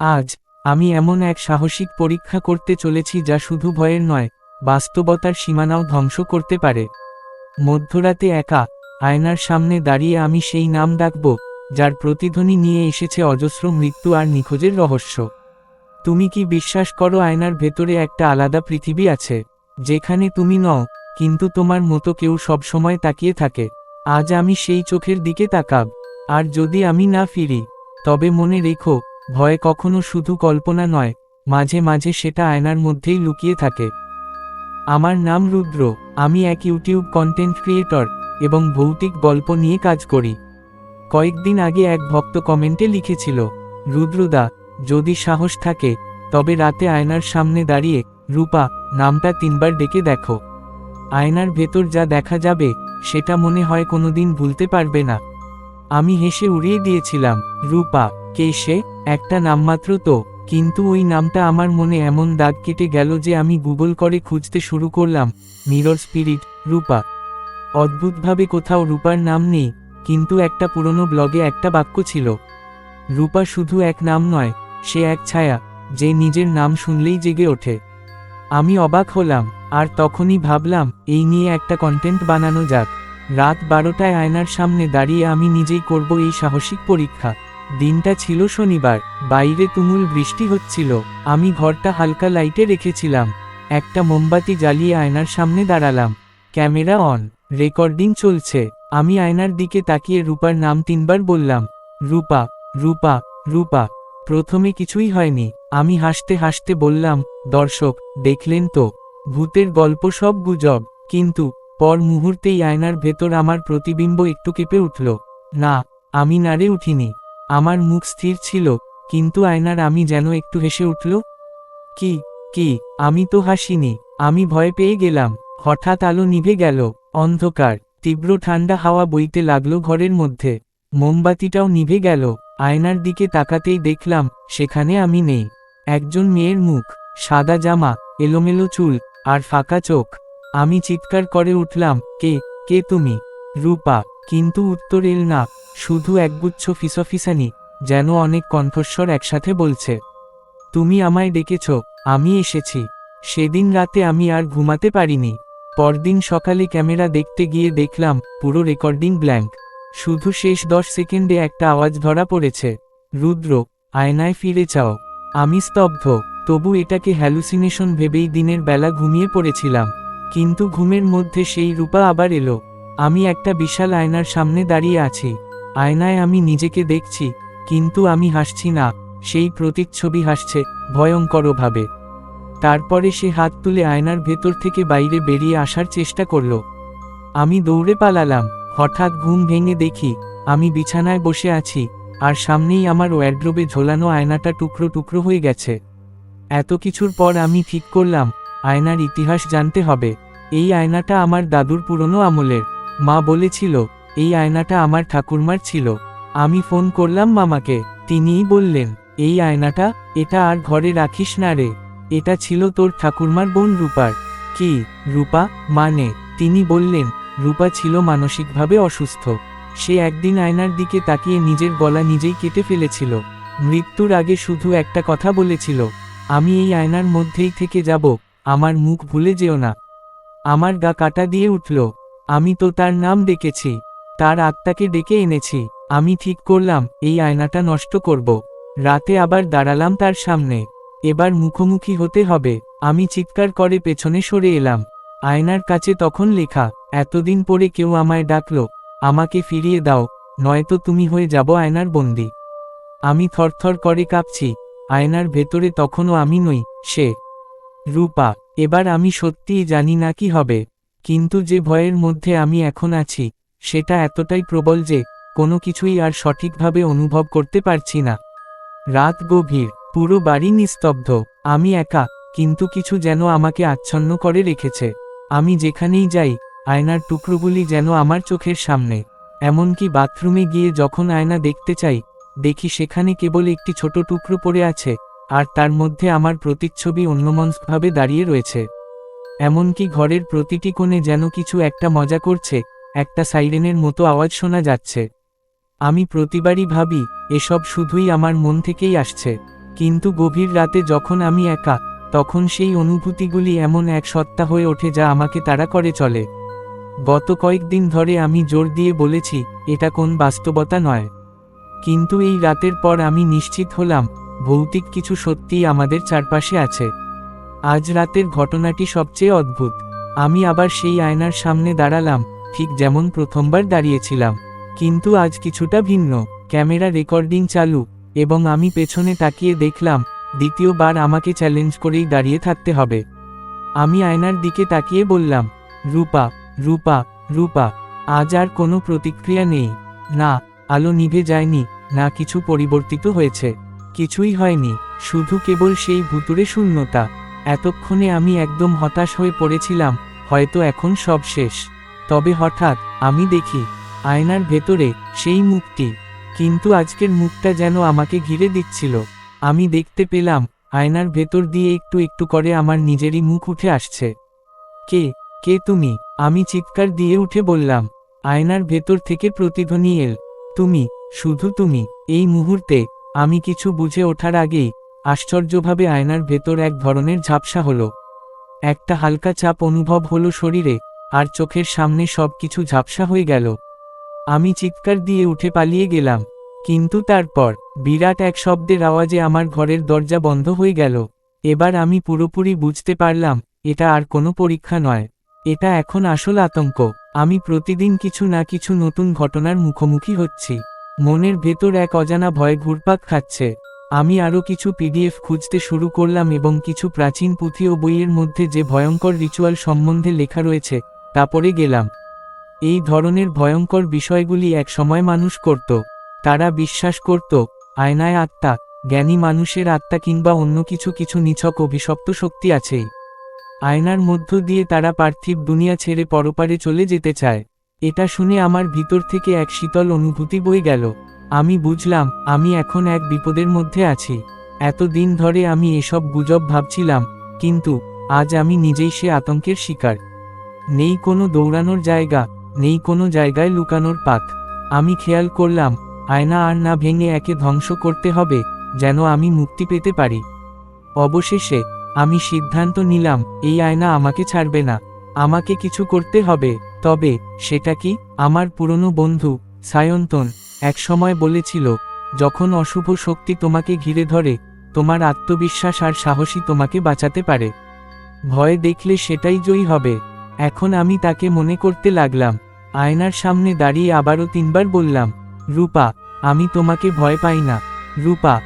আজ, আমি এমন এক সাহসিক পরীক্ষা করতে চলেছি যা শুধু ভয়ের নয়, বাস্তবতার সীমানাও ধ্বংস করতে পারে। মধ্যরাতে একা, আয়নার সামনে দাঁড়িয়ে আমি সেই নাম ডাকব, যার প্রতিধ্বনি নিয়ে এসেছে অজস্র মৃত্যু আর নিখোঁজের রহস্য। তুমি কি বিশ্বাস করো আয়নার ভেতরে একটা আলাদা পৃথিবী আছে? যেখানে তুমি নও, কিন্তু তোমার মতো কেউ সবসময় তাকিয়ে থাকে। আজ আমি সেই চোখের দিকে তাকাব, আর যদি আমি না ফিরি, তবে মনে রেখো ভয় কখনো শুধু কল্পনা নয়, মাঝে মাঝে সেটা আয়নার মধ্যেই লুকিয়ে থাকে। আমার নাম রুদ্র, আমি এক ইউটিউব কন্টেন্ট ক্রিয়েটর এবং ভৌতিক গল্প নিয়ে কাজ করি। কয়েকদিন আগে এক ভক্ত কমেন্টে লিখেছিল, রুদ্রদা, যদি সাহস থাকে, তবে রাতে আয়নার সামনে দাঁড়িয়ে রূপা, নামটা তিনবার ডেকে দেখো। আয়নার ভেতর যা দেখা যাবে, সেটা মনে হয় কোনোদিন ভুলতে পারবে না। আমি হেসে উড়িয়ে দিয়েছিলাম, রূপা, কে সে? একটা নামমাত্র তো, কিন্তু ওই নামটা আমার মনে এমন দাগ কেটে গেল যে আমি গুগল করে খুঁজতে শুরু করলাম, মিরর স্পিরিট, রূপা। অদ্ভুতভাবে কোথাও রূপার নাম নেই, কিন্তু একটা পুরনো ব্লগে একটা বাক্য ছিল। রূপা শুধু এক নাম নয়, সে এক ছায়া, যে নিজের নাম শুনলেই জেগে ওঠে। আমি অবাক হলাম, আর তখনই ভাবলাম, এই নিয়ে একটা কন্টেন্ট বানানো যাক। রাত বারোটায় আয়নার সামনে দাঁড়িয়ে আমি নিজেই করব এই সাহসিক পরীক্ষা। দিনটা ছিল শনিবার, বাইরে তুমুল বৃষ্টি হচ্ছিল, আমি ঘরটা হালকা লাইটে রেখেছিলাম, একটা মোমবাতি জ্বালিয়ে আয়নার সামনে দাঁড়ালাম, ক্যামেরা অন, রেকর্ডিং চলছে, আমি আয়নার দিকে তাকিয়ে রূপার নাম তিনবার বললাম, রূপা রূপা রূপা, প্রথমে কিছুই হয়নি, আমি হাসতে হাসতে বললাম, দর্শক, দেখলেন তো, ভূতের গল্প সব গুজব, কিন্তু, পর মুহূর্তেই আয়নার ভেতর আমার প্রতিবিম্ব একটু কেঁপে উঠল, না, আমি নাড়ে উঠিনি আমার মুখ স্থির ছিল, কিন্তু আয়নার আমি যেন একটু হেসে উঠল, কি কি, আমি তো হাসিনি, আমি ভয় পেয়ে গেলাম, হঠাৎ আলো নিভে গেল, অন্ধকার, তীব্র ঠান্ডা হাওয়া বইতে লাগল ঘরের মধ্যে, মোমবাতিটাও নিভে গেল, আয়নার দিকে তাকাতেই দেখলাম, সেখানে আমি নেই, একজন মেয়ের মুখ, সাদা জামা, এলোমেলো চুল, আর ফাঁকা চোখ, আমি চিৎকার করে উঠলাম, কে কে তুমি? রূপা, কিন্তু উত্তর এল না, শুধু একগুচ্ছ ফিসফিসানি, যেন অনেক কণ্ঠস্বর একসাথে বলছে। তুমি আমায় ডেকেছ, আমি এসেছি। সেদিন রাতে আমি আর ঘুমাতে পারিনি। পরদিন সকালে ক্যামেরা দেখতে গিয়ে দেখলাম, পুরো রেকর্ডিং ব্ল্যাঙ্ক। শুধু শেষ দশ সেকেন্ডে একটা আওয়াজ ধরা পড়েছে। রুদ্র, আয়নায় ফিরে চাও আমি স্তব্ধ, তবু এটাকে হ্যালুসিনেশন ভেবেই দিনের বেলা ঘুমিয়ে পড়েছিলাম। কিন্তু ঘুমের মধ্যে সেই রূপা আবার এলো। আমি একটা বিশাল আয়নার সামনে দাঁড়িয়ে আছি। আয়নায় আমি নিজেকে দেখছি, কিন্তু আমি হাসছি না। সেই প্রতিচ্ছবি হাসছে, ভয়ঙ্করভাবে। তারপরে সে হাত তুলে আয়নার ভেতর থেকে বাইরে বেরিয়ে আসার চেষ্টা করল। আমি দৌড়ে পালালাম। হঠাৎ ঘুম ভেঙে দেখি, আমি বিছানায় বসে আছি, আর সামনেই আমার ওয়ার্ড্রোবে ঝোলানো আয়নাটা টুকরো টুকরো হয়ে গেছে। এত কিছুর পর আমি ঠিক করলাম, আয়নার ইতিহাস জানতে হবে। এই আয়নাটা আমার দাদুর পুরনো আমলের। মা বলেছিল, এই আয়নাটা আমার ঠাকুরমার ছিল। আমি ফোন করলাম মামাকে। তিনিই বললেন, এই আয়নাটা, এটা আর ঘরে রাখিস না রে। এটা ছিল তোর ঠাকুরমার বোন রূপার। কি, রূপা? মানে? তিনি বললেন, রূপা ছিল মানসিকভাবে অসুস্থ। সে একদিন আয়নার দিকে তাকিয়ে নিজের গলা নিজেই কেটে ফেলেছিল। মৃত্যুর আগে শুধু একটা কথা বলেছিল, আমি এই আয়নার মধ্যেই থেকে যাব, আমার মুখ ভুলে যেও না। আমার গা কাটা দিয়ে উঠল। আমি তো তার নাম ডেকেছি, তার আত্মাকে ডেকে এনেছি, আমি ঠিক করলাম, এই আয়নাটা নষ্ট করব। রাতে আবার দাঁড়ালাম তার সামনে। এবার মুখোমুখি হতে হবে, আমি চিৎকার করে পেছনে সরে এলাম। আয়নার কাছে তখন লেখা, এতদিন পরে কেউ আমায় ডাকল, আমাকে ফিরিয়ে দাও, নয়তো তুমি হয়ে যাব আয়নার বন্দি। আমি থরথর করে কাঁপছি, আয়নার ভেতরে তখনও আমি নই, সে। রূপা, এবার আমি সত্যিই জানি না কি হবে। কিন্তু যে ভয়ের মধ্যে আমি এখন আছি, সেটা এতটাই প্রবল যে, কোনো কিছুই আর সঠিকভাবে অনুভব করতে পারছি না। রাত গভীর, পুরো বাড়ি নিস্তব্ধ, আমি একা, কিন্তু কিছু যেন আমাকে আচ্ছন্ন করে রেখেছে। আমি যেখানেই যাই, আয়নার টুকরোগুলি যেন আমার চোখের সামনে, এমনকি বাথরুমে গিয়ে যখন আয়না দেখতে চাই, দেখি সেখানে কেবল একটি ছোট টুকরো পড়ে আছে, আর তার মধ্যে আমার প্রতিচ্ছবি অন্যমনস্কভাবে দাঁড়িয়ে রয়েছে। এমনকি ঘরের প্রতিটি কোণে যেন কিছু একটা মজা করছে, একটা সাইরেনের মতো আওয়াজ শোনা যাচ্ছে। আমি প্রতিবারই ভাবি, এসব শুধুই আমার মন থেকেই আসছে। কিন্তু গভীর রাতে যখন আমি একা, তখন সেই অনুভূতিগুলি এমন এক সত্তা হয়ে ওঠে যা আমাকে তাড়া করে চলে। গত কয়েকদিন ধরে আমি জোর দিয়ে বলেছি, এটা কোন বাস্তবতা নয়। কিন্তু এই রাতের পর আমি নিশ্চিত হলাম, ভৌতিক কিছু সত্যিই আমাদের চারপাশে আছে। আজ রাতের ঘটনাটি সবচেয়ে অদ্ভুত। আমি আবার সেই আয়নার সামনে দাঁড়ালাম, ঠিক যেমন প্রথমবার দাঁড়িয়েছিলাম। কিন্তু আজ কিছুটা ভিন্ন। ক্যামেরা রেকর্ডিং চালু, এবং আমি পেছনে তাকিয়ে দেখলাম, দ্বিতীয়বার আমাকে চ্যালেঞ্জ করেই দাঁড়িয়ে থাকতে হবে। আমি আয়নার দিকে তাকিয়ে বললাম, রূপা রূপা রূপা, আজ আর কোনো প্রতিক্রিয়া নেই। না, আলো নিভে যায়নি, না কিছু পরিবর্তিত হয়েছে। কিছুই হয়নি, শুধু কেবল সেই ভুতুরে শূন্যতা। এতক্ষণে আমি একদম হতাশ হয়ে পড়েছিলাম, হয়তো এখন সব শেষ। তবে হঠাৎ আমি দেখি, আয়নার ভেতরে সেই মুখটি। কিন্তু আজকের মুখটা যেন আমাকে ঘিরে দিচ্ছিল। আমি দেখতে পেলাম, আয়নার ভেতর দিয়ে একটু একটু করে আমার নিজেরই মুখ উঠে আসছে। কে? কে তুমি? আমি চিৎকার দিয়ে উঠে বললাম, আয়নার ভেতর থেকে প্রতিধ্বনি এল। তুমি, শুধু তুমি, এই মুহূর্তে, আমি কিছু বুঝে ওঠার আগেই আশ্চর্যভাবে আয়নার ভেতর এক ধরনের ঝাপসা হলো। একটা হালকা চাপ অনুভব হলো শরীরে, আর চোখের সামনে সব কিছু ঝাপসা হয়ে গেল। আমি চিৎকার দিয়ে উঠে পালিয়ে গেলাম, কিন্তু তারপর, বিরাট এক শব্দের আওয়াজে আমার ঘরের দরজা বন্ধ হয়ে গেল। এবার আমি পুরোপুরি বুঝতে পারলাম, এটা আর কোনো পরীক্ষা নয়। এটা এখন আসল আতঙ্ক। আমি প্রতিদিন কিছু না কিছু নতুন ঘটনার মুখোমুখি হচ্ছি। মনের ভেতর এক অজানা ভয় ঘুরপাক খাচ্ছে। আমি আরও কিছু পিডিএফ খুঁজতে শুরু করলাম এবং কিছু প্রাচীন পুঁথি ও বইয়ের মধ্যে যে ভয়ঙ্কর রিচুয়াল সম্বন্ধে লেখা রয়েছে, তা গেলাম। এই ধরনের ভয়ঙ্কর বিষয়গুলি এক সময় মানুষ করত। তারা বিশ্বাস করত, আয়নায় আত্মা, জ্ঞানী মানুষের আত্মা কিংবা অন্য কিছু কিছু নিছক অভিশপ্ত শক্তি আছেই। আয়নার মধ্য দিয়ে তারা পার্থিব দুনিয়া ছেড়ে পরপারে চলে যেতে চায়। এটা শুনে আমার ভিতর থেকে এক শীতল অনুভূতি বয়ে গেল। আমি বুঝলাম, আমি এখন এক বিপদের মধ্যে আছি। এতদিন ধরে আমি এসব গুজব ভাবছিলাম, কিন্তু আজ আমি নিজেই সে আতঙ্কের শিকার। নেই কোনো দৌড়ানোর জায়গা, নেই কোনো জায়গায় লুকানোর পাত। আমি খেয়াল করলাম, আয়না আর না ভেঙে একে ধ্বংস করতে হবে, যেন আমি মুক্তি পেতে পারি। অবশেষে আমি সিদ্ধান্ত নিলাম, এই আয়না আমাকে ছাড়বে না। আমাকে কিছু করতে হবে, তবে সেটা কি? আমার পুরনো বন্ধু, সায়ন্তন। একসময় বলেছিল, যখন অশুভ শক্তি তোমাকে ঘিরে ধরে, তোমার আত্মবিশ্বাস আর সাহসী তোমাকে বাঁচাতে পারে। ভয় দেখলে সেটাই জয়ী হবে। এখন আমি তাকে মনে করতে লাগলাম। আয়নার সামনে দাঁড়িয়ে আবারও তিনবার বললাম, রূপা, আমি তোমাকে ভয় পাই না। রূপা